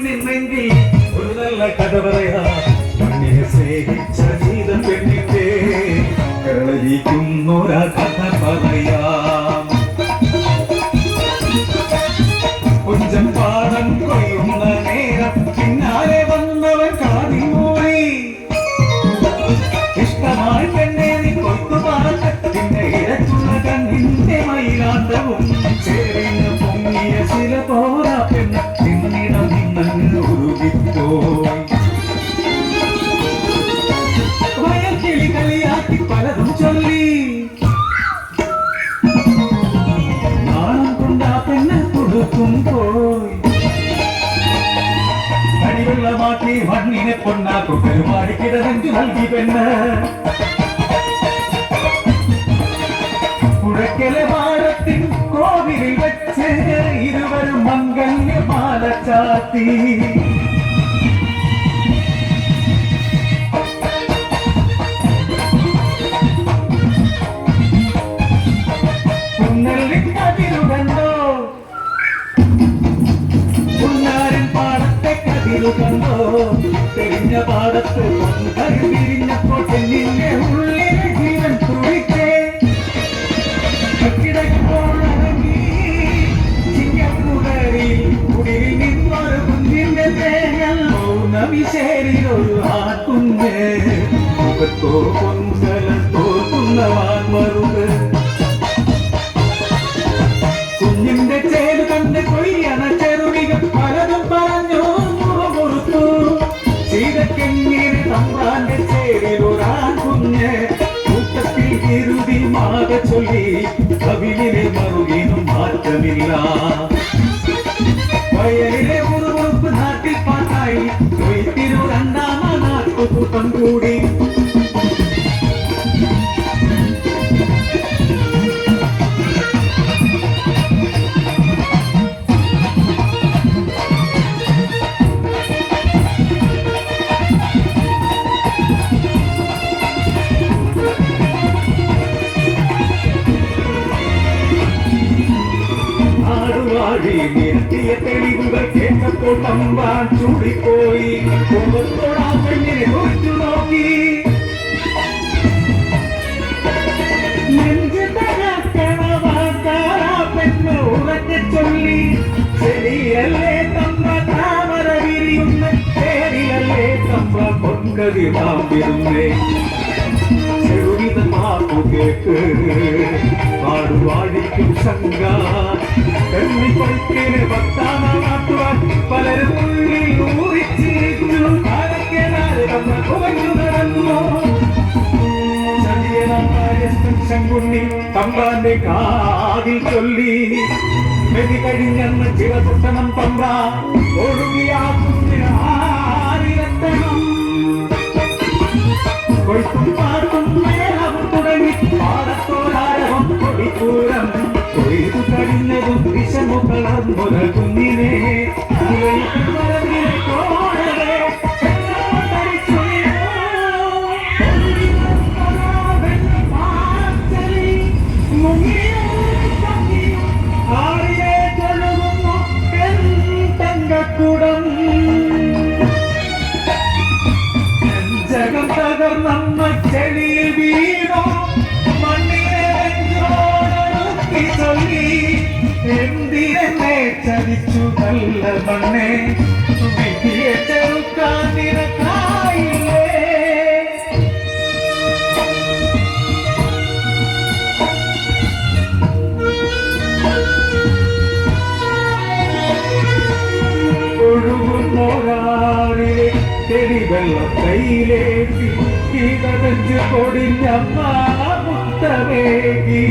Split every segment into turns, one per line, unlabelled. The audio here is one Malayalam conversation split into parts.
പെണ്ണിന്നെങ്കിൽ ഒരു നല്ല കഥ പറയാ. മണ്ണിനെ സ്നേഹിച്ച ചെയ്ത പെണ്ണിന്റെ കരളിരിക്കുന്നൊരാ കഥ പറയാം. കൊഞ്ചം പാടം കൊയ്യുന്ന നേരം പിന്നാലെ വന്നവൻ കാതിൽ മൂറി ഇഷ്ടമായി പെണ്ണെ നീ കൊയ്ത്തു പാടത്ത് പിന്നെ ഇരച്ചുള്ള കണ്ണിന്റെ മയിലാട്ടവും ചേരിന് കളിയാക്കി പലതും ചൊല്ലി. നാണം കൊണ്ടാ പെണ്ണ് കൊടുക്കും പോയി. കടിവെള്ളമാക്കി മണ്ണിനെ പൊന്നാക്കും പെരുമാടി കിടനഞ്ചു നൽകി പെണ്ണ്. പുഴക്കലെ പാടത്തിൻ കോവിലിൽ വെച്ച് ഇരുവരും മംഗല്യമാല ചാത്തി കണ്ടോ തെരിഞ്ഞ പാടത്ത് തിരിഞ്ഞപ്പോൾ പെണ്ണിന്റെ ഉള്ളിൽ ജീവൻ ചിങ്ങപ്പുഴയിൽ കുടിലിൽ നിന്നൊരു കുഞ്ഞിന്റെ തേങ്ങൽ പൗർണമിശേരിൽ ഒരു ആട്ടുന്നേ മുഖത്തോ പൊൻകലം തോക്കുന്നവാൻ മറുപ് பண்போடு തമ്പാൻ ചൂടിപ്പോയി. കോപത്തോടാ പെണ്ണിനെ കുറിച്ചു നോക്കി ചൊല്ലി. ശരിയല്ലേ തമ്മ താമര വിരിയുന്ന പേരിലല്ലേ തമ്മ പൊൻകതി വാമ്പിരുന്നേ ചെറുവിധ മാപ്പു കേട്ട് പാടുവാഴിക്കും ശങ്ക കണ്ണി പൊയ്ക്കിന് ഭക്താന നാട്ടുവാൻ പലരും ഉള്ളിൽ ഊറിച്ചിരിച്ചു കാലക്കെ തമ്മ കുറഞ്ഞു നടന്നു? ശങ്കുണ്ണി തമ്പാന്റെ കാതിൽ ചൊല്ലി. മെതി കഴിഞ്ഞെന്ന് ചിറപുട്ടണം തമ്പ ഒഴുകിയാകുന്നിരത്തണം കൊയ്ത്തും പാട്ടും മേളവും തുടങ്ങി പാടത്തോരാരവം കൊടിപ്പൂരം కన్నెదు విషము కళ మొదలు എന്തിനെ ചതിച്ചു നല്ല മണ്ണേ? വിധിയെ ചെറുക്കാൻ നിനക്കായില്ലേ? ഒഴുകുന്നോരാളിലെ തെളിവെള്ളം കയ്യിലേറ്റി കിടന്ന് കൊടിഞ്ഞമ്മ മുത്തവേകി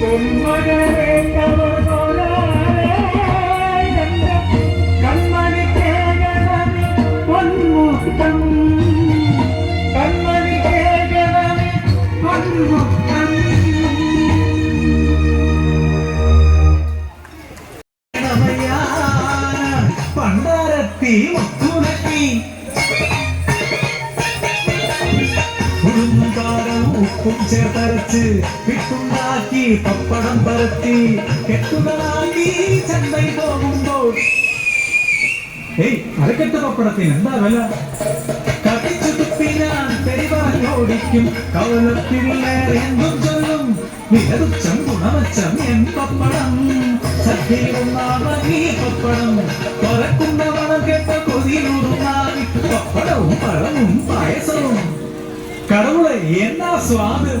con mayor amor. പരത്തി കെട്ടുകളാക്കി ചന്തയിൽ പോകുമ്പോൾ ഏയ് അരക്കെട്ട് പപ്പടത്തിന് എന്താ വില കത്തിച്ചു തുപ്പിനാൻ തെരി പറഞ്ഞോടിക്കും കവലപ്പിള്ളേർ എന്തും ചൊല്ലും വിലതുച്ചം ഗുണവച്ചം എൻ പപ്പടം സദ്യയിലൊന്നാണ് ഈ പപ്പടം തുറക്കുന്ന മണം കേട്ട കൊതിയിലൂറുന്നായി പപ്പടവും പഴവും പായസവും കടവുളെ എന്നാ സ്വാദ്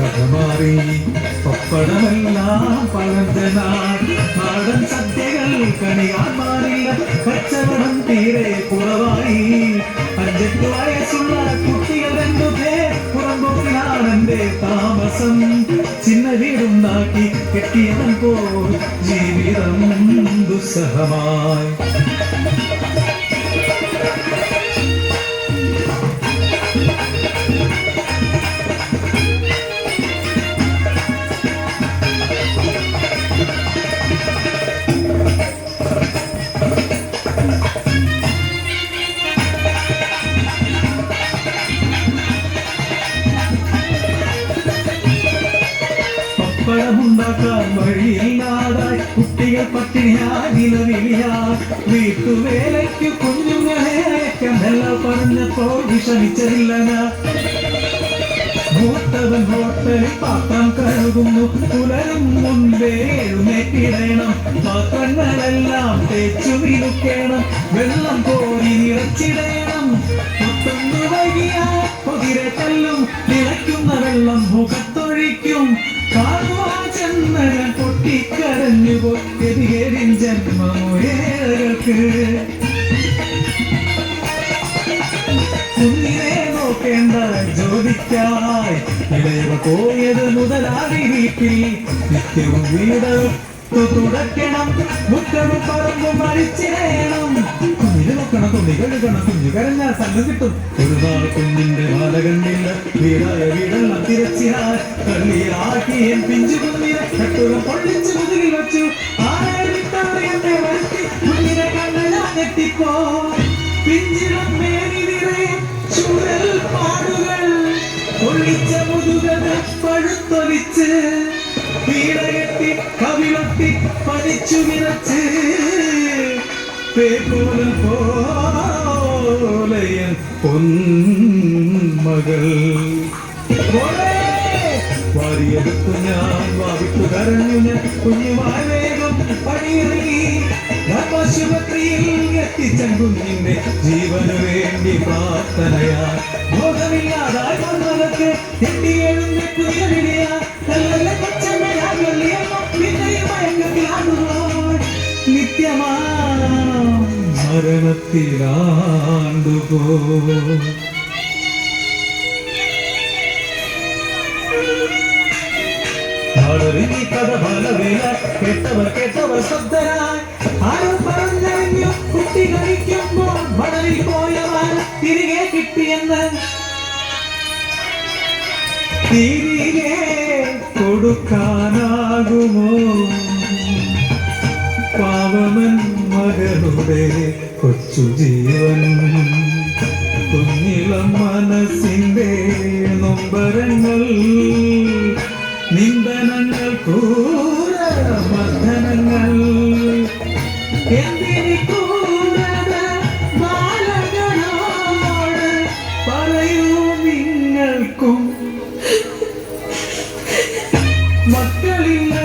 കഥ മാറി പപ്പടമെല്ലാം പഴഞ്ചനാൾ നാടൻ സദ്യകൾ കണിയാൻ മാറില്ല കച്ചവടം തീരെ കുറവായി. അഞ്ചെട്ട് വയസ്സുള്ള കുട്ടികൾ രണ്ടു പേർ പുറമ്പോക്കിലാണ് താമസം. ചിന്ന വീടുണ്ടാക്കി കെട്ടിയവൻ പോ ജീവിതം ദുസ്സഹമായി. പട്ടിണിയായി നിലവിളിയാ വീട്ടുവേലയ്ക്ക് കുഞ്ഞുങ്ങളെ അയക്കമല്ല പറഞ്ഞപ്പോൾ വിഷമിച്ചതില്ല ഞാൻ മൂത്തവൻ ഹോട്ടലിൽ പാത്രം കഴുകുന്നു. പുലരും മുൻപേ എഴുന്നേറ്റിടണം. പാത്രങ്ങളെല്ലാം തേച്ചു മിനുക്കണം വെള്ളം കോരി നിറച്ചിടണം. മുത്തൊന്നു വൈകിയാൽ പൊതിരെ തല്ലും നിറയ്ക്കുന്ന വെള്ളം മുഖത്തൊഴിക്കും. കാണുവാൻ ചെന്നകൾ പൊട്ടിക്കരഞ്ഞു പൊട്ടിയതികരിൻ ജന്മമോയേകൾക്ക് കുഞ്ഞിനെ നോക്കേണ്ട ജോലിക്കായി ഇളയവ പോയത് മുതലാളി വീട്ടിൽ. നിത്യവും വീട് തുടയ്ക്കണം മുറ്റവും പറമ്പും അഴിച്ചിടണം നോക്കണം തുണി കഴുകണം കുഞ്ഞു കരഞ്ഞാൽ സംഘം കിട്ടും. ഒരു കുഞ്ഞിന്റെ മാല കണ്ടില്ല വീടായ കണ്ണീരാക്കി എൻ പിഞ്ചു കുഞ്ഞിനെ പൊള്ളിച്ചു മുതുകിൽ വച്ചു. പാടുകൾ പഴുത്തൊലിച്ച്. പീടകെട്ടി കവിളത്തി പതിച്ചു വിറച്ച് പേപ്പോലം പോലെയൻ പൊന്മകൾ. വാരിയെടുത്തു ഞാൻ വാവിട്ടു കരഞ്ഞു ഞാൻ കുഞ്ഞുമായി വേഗം പണിയിറങ്ങി. ധർമാശുപത്രിയിൽ എത്തിച്ചൻ കുഞ്ഞിന്റെ ജീവന് വേണ്ടി പ്രാർത്ഥനയാ ബോധമില്ലാതായി വന്നതൊക്കെ എത്തി എഴുന്ന കുഞ്ഞിടിയ നല്ല കൊച്ചമ്മയാകലിയമ്മ മരണത്തിലാണ്ടുപോ നാടൊരുങ്ങി കഥ ഫലവേല കേട്ടവർ കേട്ടവർ ശബ്ദരായി ആരും പറഞ്ഞറിഞ്ഞു കുട്ടി കഴിക്കുമ്പോൾ മടലിൽ പോയവർ തിരികെ കിട്ടിയെന്ന് തിരികെ കൊടുക്കാനാകുമോ പാവമൻ മകളുടെ കൊച്ചു ജീവൻ. കുഞ്ഞിളം മനസ്സിന്റെ നൊമ്പരങ്ങൾ നിന്ദനങ്ങൾ ക്രൂര മർദ്ദനങ്ങൾ എന്തിനി മക്കളില്ല